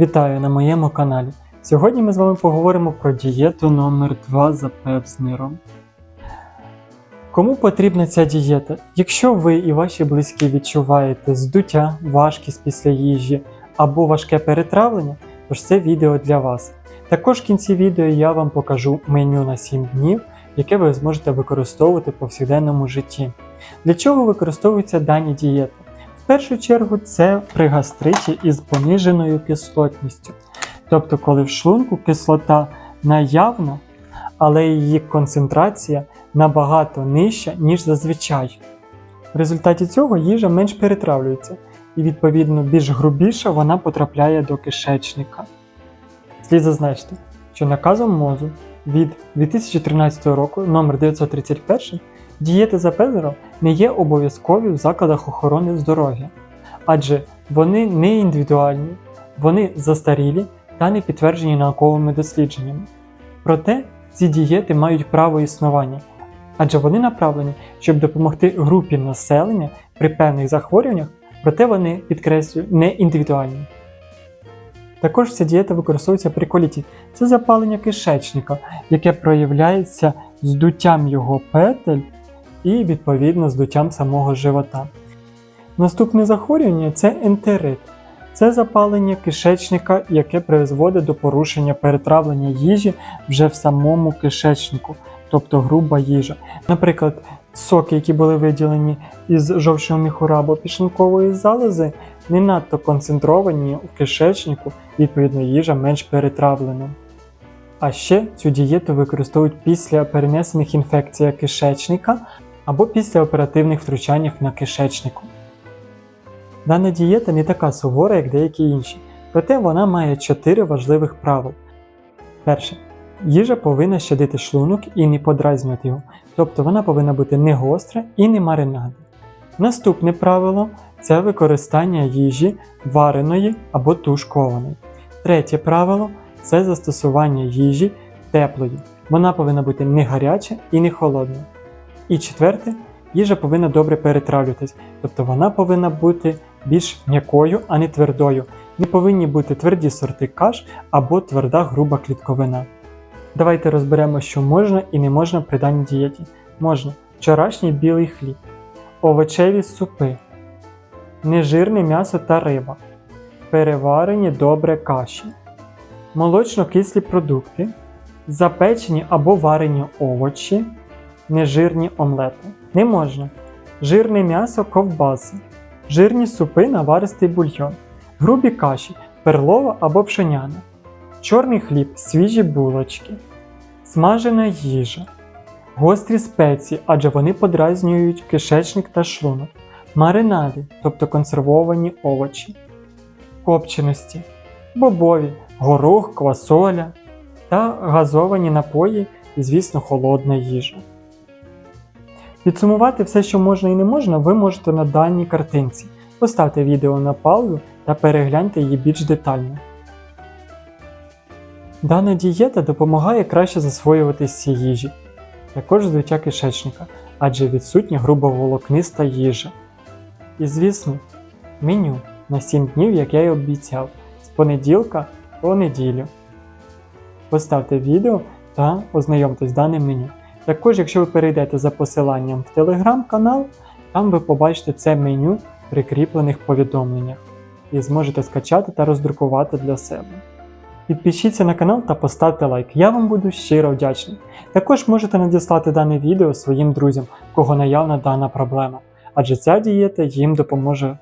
Вітаю на моєму каналі. Сьогодні ми з вами поговоримо про дієту номер 2 за пепзнером. Кому потрібна ця дієта? Якщо ви і ваші близькі відчуваєте здуття, важкість після їжі або важке перетравлення, тож це відео для вас. Також в кінці відео я вам покажу меню на 7 днів, яке ви зможете використовувати в повсякденному житті. Для чого використовуються дані дієти? Першу чергу це при гастриті із пониженою кислотністю. Тобто, коли в шлунку кислота наявна, але її концентрація набагато нижча, ніж зазвичай. В результаті цього їжа менш перетравлюється і, відповідно, більш грубіша вона потрапляє до кишечника. Слід зазначити, що наказом МОЗу від 2013 року номер 931 дієти за Пезером не є обов'язкові в закладах охорони здоров'я, адже вони не індивідуальні, вони застарілі та не підтверджені науковими дослідженнями. Проте ці дієти мають право існування, адже вони направлені, щоб допомогти групі населення при певних захворюваннях, проте вони, підкреслюю, не індивідуальні. Також ця дієта використовується при коліті. Це запалення кишечника, яке проявляється здуттям його петель і, відповідно, здуттям самого живота. Наступне захворювання це ентерит. Це запалення кишечника, яке призводить до порушення перетравлення їжі вже в самому кишечнику, тобто груба їжа. Наприклад, соки, які були виділені із жовчного міхура або пішлункової залози, не надто концентровані в кишечнику, відповідно, їжа менш перетравлена. А ще цю дієту використовують після перенесених інфекцій кишечника або після оперативних втручань на кишечнику. Дана дієта не така сувора, як деякі інші, проте вона має 4 важливих правил. Перше. Їжа повинна щадити шлунок і не подразнювати його, тобто вона повинна бути не гостра і не маринадна. Наступне правило це використання їжі вареної або тушкованої. Третє правило це застосування їжі теплої. Вона повинна бути не гаряча і не холодна. І четверте, їжа повинна добре перетравлюватись, тобто вона повинна бути більш м'якою, а не твердою. Не повинні бути тверді сорти каш або тверда груба клітковина. Давайте розберемо, що можна і не можна при даній дієті. Можна вчорашній білий хліб, овочеві супи, нежирне м'ясо та риба, переварені добре каші, молочно-кислі продукти, запечені або варені овочі, нежирні омлети. Не можна. Жирне м'ясо ковбаси, жирні супи наваристий бульйон, грубі каші, перлова або пшеняна, чорний хліб, свіжі булочки, смажена їжа, гострі спеції, адже вони подразнюють кишечник та шлунок, маринади, тобто консервовані овочі, копченості, бобові, горох, квасоля та газовані напої звісно, холодна їжа. Підсумувати все, що можна і не можна, ви можете на даній картинці. Поставте відео на паузу та перегляньте її більш детально. Дана дієта допомагає краще засвоюватись ці їжі, також здуття кишечника, адже відсутня грубоволокниста їжа. І звісно, меню на 7 днів, як я й обіцяв, з понеділка по неділю. Поставте відео та ознайомтесь з даним меню. Також, якщо ви перейдете за посиланням в телеграм-канал, там ви побачите це меню в прикріплених повідомленнях і зможете скачати та роздрукувати для себе. Підпишіться на канал та поставте лайк, я вам буду щиро вдячний. Також можете надіслати дане відео своїм друзям, кого наявна дана проблема, адже ця дієта їм допоможе